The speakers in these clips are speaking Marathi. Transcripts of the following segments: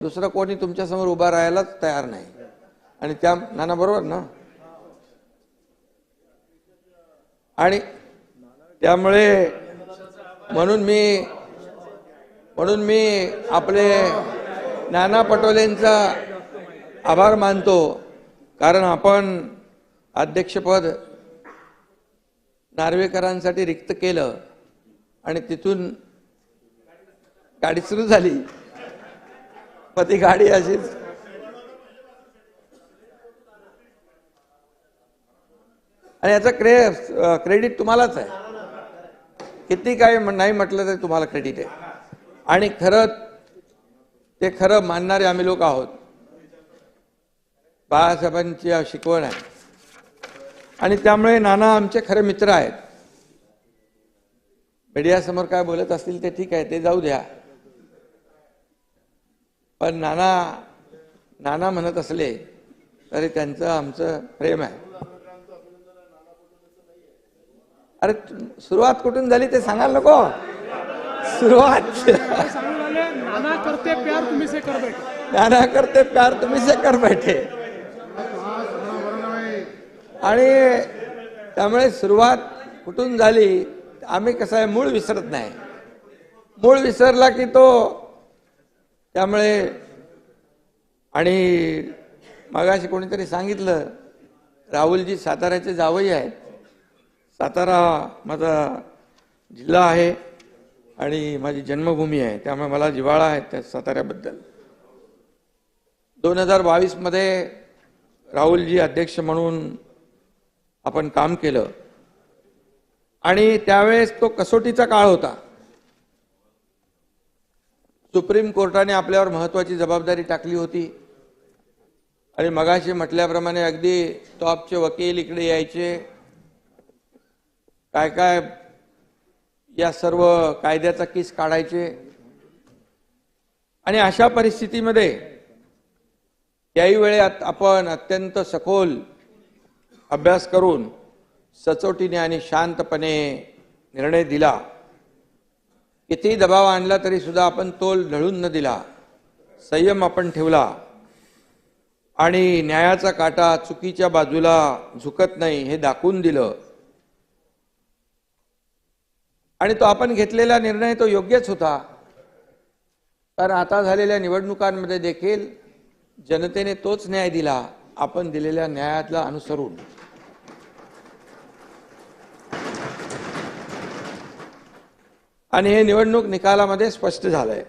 दुसरं कोणी तुमच्यासमोर उभा राहायलाच तयार नाही. आणि त्या नाना बरोबर ना? आणि त्यामुळे म्हणून मी म्हणून मी आपले नाना पटोलेंचा आभार मानतो. कारण आपण अध्यक्षपद नार्वेकरांसाठी रिक्त केलं आणि तिथून गाडी सुरू झाली. मग ती गाडी अशीच. आणि याचं क्रे क्रेडिट तुम्हालाच आहे. किती काय नाही म्हटलं तरी तुम्हाला क्रेडिट आहे. आणि खरं ते खरं मानणारे आम्ही लोक आहोत. बाळासाहेबांची शिकवण आहे. आणि त्यामुळे नाना आमचे खरे मित्र आहेत. मीडियासमोर काय बोलत असतील ते ठीक आहे ते जाऊ द्या. पण नाना नाना म्हणत असले तरी त्यांचं आमचं प्रेम आहे. अरे सुरुवात कुठून झाली ते सांगाल नको. सुरुवात. सांगून आले नाना करते प्यार तुम्ही से कर बैठे. नाना करते प्यार तुम्ही से कर बैठे. आणि त्यामुळे सुरुवात कुठून झाली आम्ही कसं आहे मूळ विसरत नाही. मूळ विसरला की तो त्यामुळे आणि मगाशी कोणीतरी सांगितलं राहुलजी साताऱ्याचे जावई आहेत. सातारा माझा जिल्हा आहे आणि माझी जन्मभूमी आहे. त्यामुळे मला जिव्हाळा आहे त्या साताऱ्याबद्दल. दोन हजार बावीसमध्ये राहुलजी अध्यक्ष म्हणून आपण काम केलं. आणि त्यावेळेस तो कसोटीचा काळ होता. सुप्रीम कोर्टाने आपल्यावर महत्वाची जबाबदारी टाकली होती. आणि मगाशी म्हटल्याप्रमाणे अगदी टॉपचे वकील इकडे यायचे. काय काय या सर्व कायद्याचा किस काढायचे? आणि अशा परिस्थितीमध्ये याही वेळेत आपण अत्यंत सखोल अभ्यास करून सचोटीने आणि शांतपणे निर्णय दिला. कितीही दबाव आणला तरी सुद्धा आपण तोल ढळून न दिला. संयम आपण ठेवला. आणि न्यायाचा काटा चुकीच्या बाजूला झुकत नाही हे दाखवून दिलं. आणि तो आपण घेतलेला निर्णय तो योग्यच होता. कारण आता झालेल्या निवडणुकांमध्ये देखील जनतेने तोच न्याय दिला. आपण दिलेल्या न्यायातला अनुसरून. आणि हे निवडणूक निकालामध्ये स्पष्ट झालंय.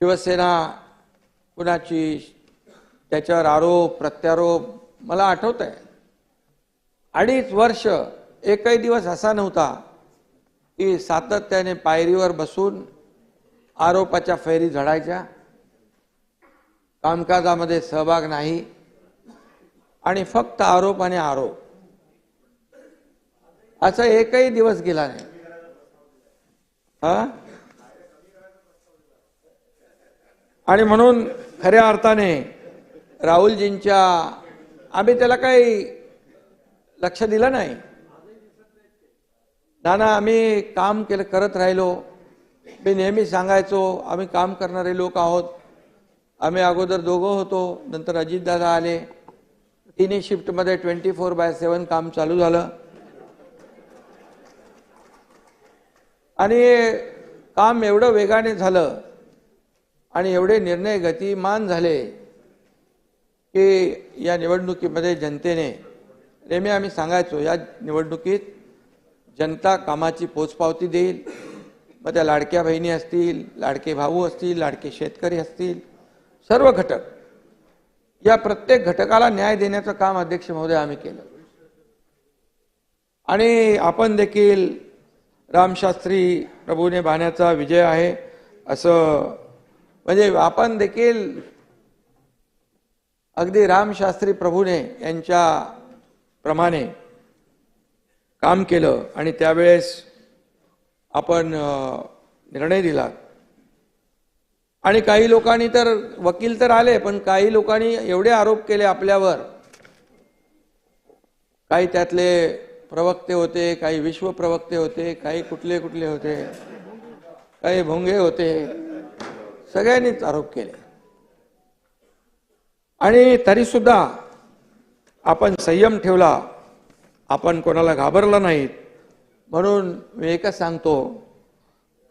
शिवसेना कुणाची त्याच्यावर आरोप प्रत्यारोप मला आठवत आहे अडीच वर्ष एकही दिवस असा नव्हता की सातत्याने पायरीवर बसून आरोपाच्या फैरी झडायच्या कामकाजामध्ये सहभाग नाही आणि फक्त आरोप आणि आरोप. असा एकही दिवस गेला नाही. हा? आणि म्हणून खऱ्या अर्थाने राहुलजींच्या आम्ही त्याला काही लक्ष दिलं नाही. नाना आम्ही काम केलं करत राहिलो. मी नेहमी सांगायचो आम्ही काम करणारे लोक आहोत. आम्ही अगोदर दोघं होतो नंतर अजितदादा आले. तिन्ही शिफ्टमध्ये ट्वेंटी फोर बाय सेवन काम चालू झालं. आणि काम एवढं वेगाने झालं आणि एवढे निर्णय गतिमान झाले की या निवडणुकीमध्ये जनतेने नेहमी आम्ही सांगायचो या निवडणुकीत जनता कामाची पोचपावती देईल. मग त्या लाडक्या बहिणी असतील लाडके भाऊ असतील लाडके शेतकरी असतील सर्व घटक. या प्रत्येक घटकाला न्याय देण्याचं काम अध्यक्ष महोदय आम्ही केलं. आणि आपण देखील रामशास्त्री प्रभूने बाण्याचा विजय आहे. असं म्हणजे आपण देखील अगदी रामशास्त्री प्रभूने यांच्या प्रमाणे काम केलं आणि त्यावेळेस आपण निर्णय दिला. आणि काही लोकांनी तर वकील तर आले पण काही लोकांनी एवढे आरोप केले आपल्यावर. काही त्यातले प्रवक्ते होते काही विश्व प्रवक्ते होते काही कुठले कुठले होते काही भोंगे होते. सगळ्यांनीच आरोप केले. आणि तरी सुद्धा आपण संयम ठेवला आपण कोणाला घाबरला नाहीत. म्हणून मी एकच सांगतो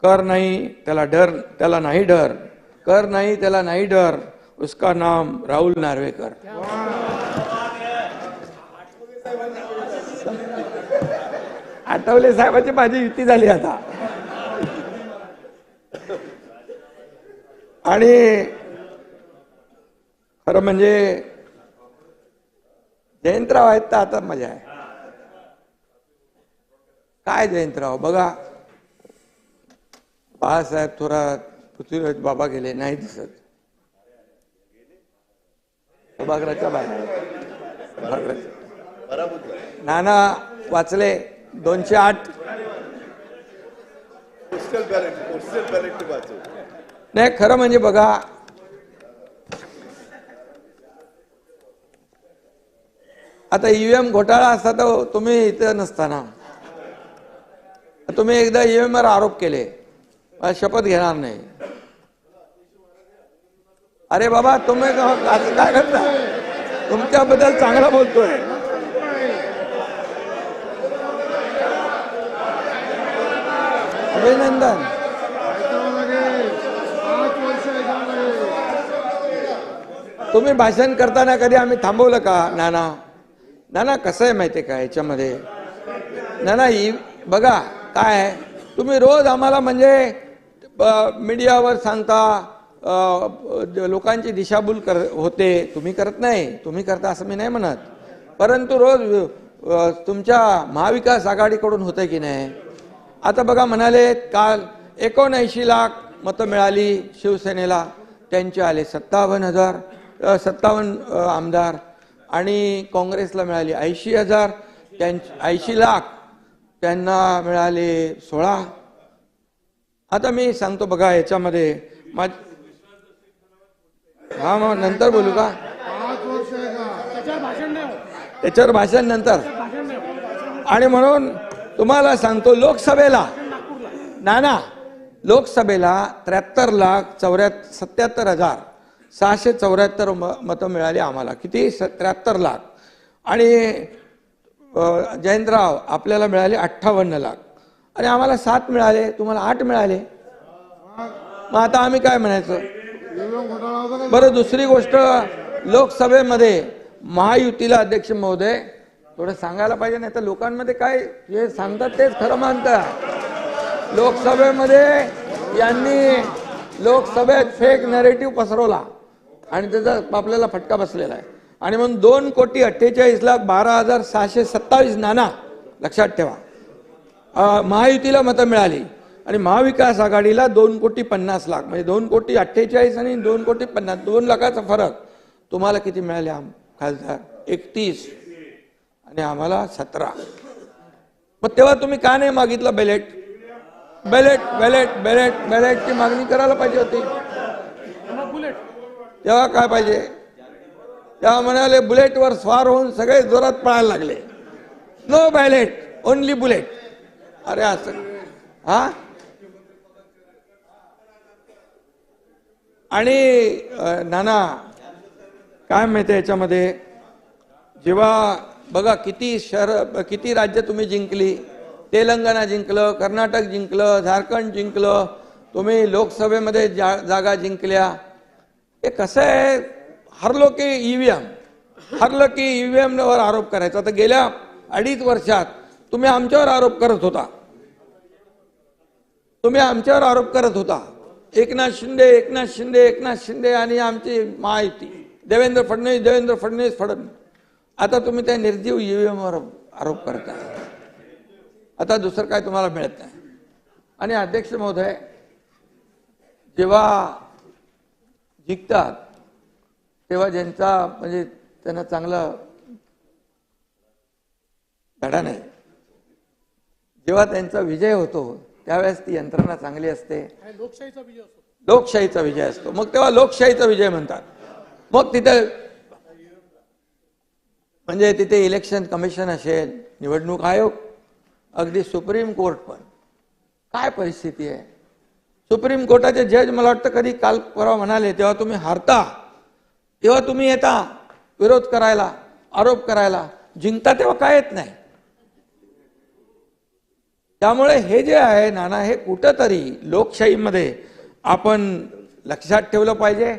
कर नाही त्याला डर त्याला नाही डर. कर नाही त्याला नाही डर. उसका नाम राहुल नार्वेकर. आठवले साहेबाची माझी युती झाली आता. आणि खरं म्हणजे जयंतराव आहेत तर आता मजा आहे. काय जयंतराव? बघा. बाळासाहेब थोरात पृथ्वीराज बाबा गेले नाही दिसत. सभागृहाच्या बाहेर. सभागृहाच्या नाना वाचले दोनशे आठ. नाही खरं म्हणजे बघा आता ईव्हीएम घोटाळा असता तर तुम्ही इथं नसताना. तुम्ही एकदा ईव्हीएम वर आरोप केले. मला शपथ घेणार नाही. अरे बाबा तुम्ही काय करता? तुमच्याबद्दल चांगला बोलतोय. अभिनंदन. तुम्ही भाषण करताना कधी आम्ही थांबवलं का नाना? नाना कसं आहे माहिती आहे का याच्यामध्ये? नाना ही बघा काय आहे? तुम्ही रोज आम्हाला म्हणजे मीडियावर सांगता लोकांची दिशाभूल कर होते. तुम्ही करत नाही. तुम्ही करता असं मी नाही म्हणत. परंतु रोज तुमच्या महाविकास आघाडीकडून होते की नाही? आता बघा म्हणाले काल एकोणऐंशी लाख मतं मिळाली शिवसेनेला. त्यांचे आले सत्तावन्न हजार सत्तावन्न आमदार. आणि काँग्रेसला मिळाली ऐंशी हजार. त्यां ऐंशी लाख त्यांना मिळाले सोळा. आता मी सांगतो बघा याच्यामध्ये. माझ हा मग नंतर बोलू का? त्याच्यावर भाषण भाषण नंतर. आणि म्हणून तुम्हाला सांगतो लोकसभेला नाना लोकसभेला त्र्याहत्तर लाख चौऱ्याहत्तर सत्याहत्तर हजार सहाशे चौऱ्याहत्तर म मतं मिळाली आम्हाला. किती? स त्र्याहत्तर लाख. आणि जयंतराव आपल्याला मिळाले अठ्ठावन्न लाख. आणि आम्हाला सात मिळाले. तुम्हाला आठ मिळाले. मग आता आम्ही काय म्हणायचं? बरं दुसरी गोष्ट लोकसभेमध्ये महायुतीला अध्यक्ष महोदय थोडं सांगायला पाहिजे नाही तर लोकांमध्ये काय जे सांगतात तेच खरं मानतात. लोकसभेमध्ये यांनी लोकसभेत फेक नरेटिव्ह पसरवला. आणि त्याचा आपल्याला फटका बसलेला आहे. आणि म्हणून दोन कोटी अठ्ठेचाळीस लाख बारा हजार सहाशे सत्तावीस नाना लक्षात ठेवा. महायुतीला मतं मिळाली. आणि महाविकास आघाडीला दोन कोटी पन्नास लाख. म्हणजे दोन कोटी अठ्ठेचाळीस आणि दोन कोटी पन्नास. दोन लाखाचा फरक तुम्हाला किती मिळाले आम खासदार? एकतीस. आणि आम्हाला सतरा. मग तेव्हा तुम्ही का नाही मागितलं बेलेट बेलेट बेलेट बेलेट बेलेटची मागणी करायला पाहिजे होती. बुलेट तेव्हा काय पाहिजे? तेव्हा म्हणाले बुलेटवर स्वार होऊन सगळे जोरात पळायला लागले. नो बॅलेट ओनली बुलेट अरे असं. हा? आणि नाना काय माहिती आहे याच्यामध्ये? जेव्हा बघा किती शहर किती राज्य तुम्ही जिंकली. तेलंगणा जिंकलं कर्नाटक जिंकलं झारखंड जिंकलं. तुम्ही लोकसभेमध्ये जा जागा जिंकल्या. हे कसं आहे? हरलो की इ व्ही एम हरलं की इव्ही एमवर आरोप करायचा. तर गेल्या अडीच वर्षात तुम्ही आमच्यावर आरोप करत होता. तुम्ही आमच्यावर आरोप करत होता. एकनाथ शिंदे एकनाथ शिंदे एकनाथ शिंदे आणि आमची महायुती देवेंद्र फडणवीस देवेंद्र फडणवीस फडणवीस. आता तुम्ही त्या निर्जीव ईव्हीएम वर आरोप करताय आता दुसरं काय तुम्हाला मिळत नाही. आणि अध्यक्ष महोदय जेव्हा जिंकतात तेव्हा ज्यांचा म्हणजे त्यांना चांगला धडा नाही. जेव्हा त्यांचा विजय होतो त्यावेळेस ती यंत्रणा चांगली असते. आणि लोकशाहीचा विजय असतो. लोकशाहीचा विजय असतो. मग तेव्हा लोकशाहीचा विजय म्हणतात. मग तिथे म्हणजे तिथे इलेक्शन कमिशन असेल निवडणूक आयोग अगदी सुप्रीम कोर्ट पण. काय परिस्थिती आहे? सुप्रीम कोर्टाचे जज मला वाटतं कधी काल परवा म्हणाले तेव्हा तुम्ही हारता तेव्हा तुम्ही येता विरोध करायला आरोप करायला. जिंकता तेव्हा काय येत नाही? त्यामुळे हे जे आहे नाना हे कुठंतरी लोकशाहीमध्ये आपण लक्षात ठेवलं पाहिजे.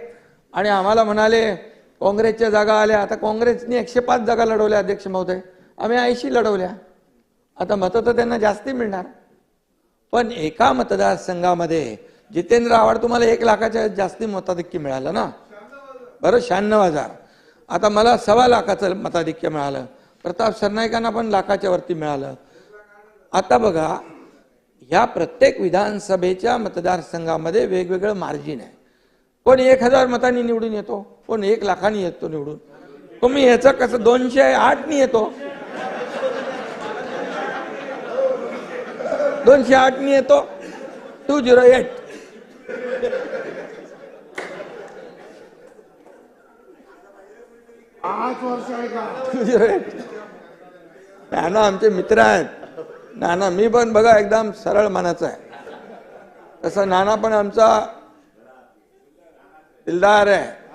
आणि आम्हाला म्हणाले काँग्रेसच्या जागा आल्या आता काँग्रेसने एकशे पाच जागा लढवल्या अध्यक्ष महोदय. आम्ही ऐंशी लढवल्या. आता मतं तर त्यांना जास्ती मिळणार. पण एका मतदारसंघामध्ये जितेंद्र आव्हाड तुम्हाला एक लाखाच्या जास्ती मताधिक्य मिळालं ना? बरं शहाण्णव हजार. आता मला सव्वा लाखाचं मताधिक्य मिळालं. प्रताप सरनाईकांना पण लाखाच्या वरती मिळालं. आता बघा ह्या प्रत्येक विधानसभेच्या मतदारसंघामध्ये वेगवेगळं मार्जिन आहे. कोण एक हजार मतांनी निवडून येतो? कोण एक लाखांनी येतो निवडून? तुम्ही याचं कसं दोनशे आठनी येतो. दोनशे आठनी येतो. Two zero eight. आठ वर्ष आहे का? To zero eight. नाना आमचे मित्र आहेत. नाना मी पण बघा एकदम सरळ मनाचा आहे. तसं नाना पण आमचा दिलदार आहे.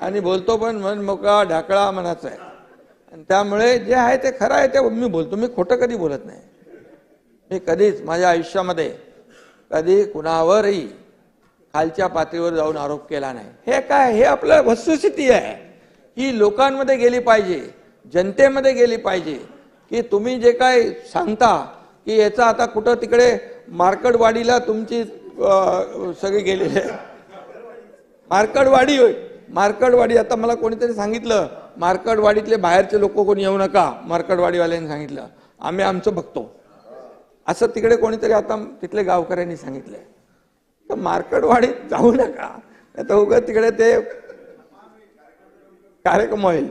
आणि बोलतो पण मन मोकळा ढाकळा मनाचा आहे. आणि त्यामुळे जे आहे ते खरं आहे ते मी बोलतो. मी खोटं कधी बोलत नाही. मी कधीच माझ्या आयुष्यामध्ये कधी कुणावरही खालच्या पातळीवर जाऊन आरोप केला नाही. हे काय? हे आपलं वस्तुस्थिती आहे. ही लोकांमध्ये गेली पाहिजे. जनतेमध्ये गेली पाहिजे. की तुम्ही जे काय सांगता की याचा आता कुठं तिकडे मार्कडवाडीला तुमची सगळी गेलेली आहे. मार्कडवाडी होय. मार्कडवाडी आता मला कोणीतरी सांगितलं मार्कडवाडीतले बाहेरचे लोक कोणी येऊ नका मार्कडवाडीवाल्यांनी सांगितलं. आम्ही आमचं बघतो. असं तिकडे कोणीतरी आता तिथले गावकऱ्यांनी सांगितलं तर मार्कडवाडीत जाऊ नका. नाही तर उगं तिकडे ते कार्यक्रम होईल.